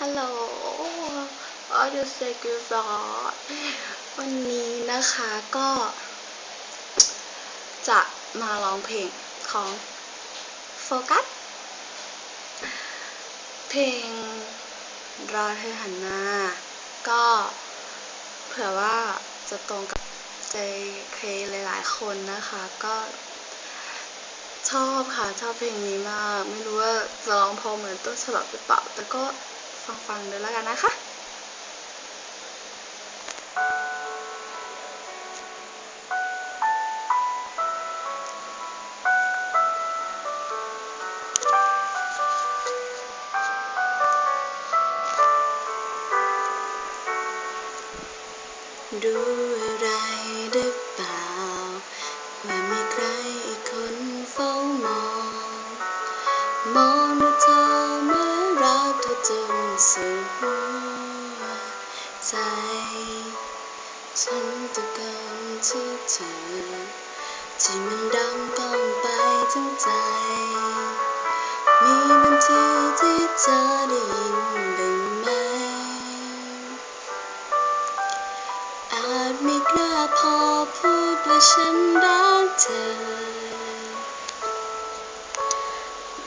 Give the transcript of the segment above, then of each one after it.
ฮัลโหลออดอร์เซกิรอดวันนี้นะคะก็ จะมาร้องเพลงของโฟกัส เพลงรอเธอหันมา ก็เผื่อว่าจะตรงกับใจเคหลายๆคนนะคะ ก็ชอบค่ะ ชอบเพลงนี้มาก ไม่รู้ว่าจะร้องพอเหมือนต้นฉบับหรือเปล่า แต่ก็ ฟังฟังๆดูแล้วกันนะคะดู จนสุดหัวใจ ฉันจะกำทุกเธอที่มันดังก้องไปถึงใจ มีบางทีที่เธอได้ยินบ้างไหม อาจไม่กล้าพอพูดว่าฉันรักเธอ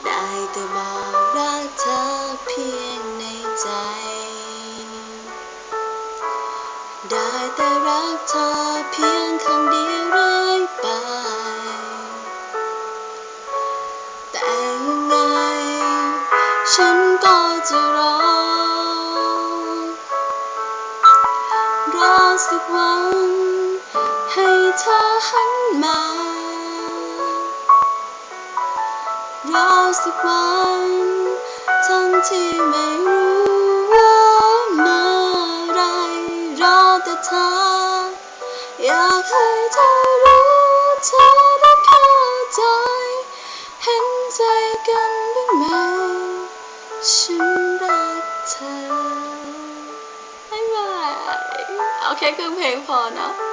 ได้แต่บอก ได้แต่รักเธอเพียงครั้งเดียวเรื่อยไป แต่ยังไง ฉันก็จะรอ รอสักวัน ให้เธอหันมา รอสักวัน ทั้งที่ไม่รู้ากให้เธอรู้เธอได้เข้าใจ เห็นใจกันบ้างไหม ฉันรักเธอบ๊ายบายโอเคครึ่งเพลงพอเนาะ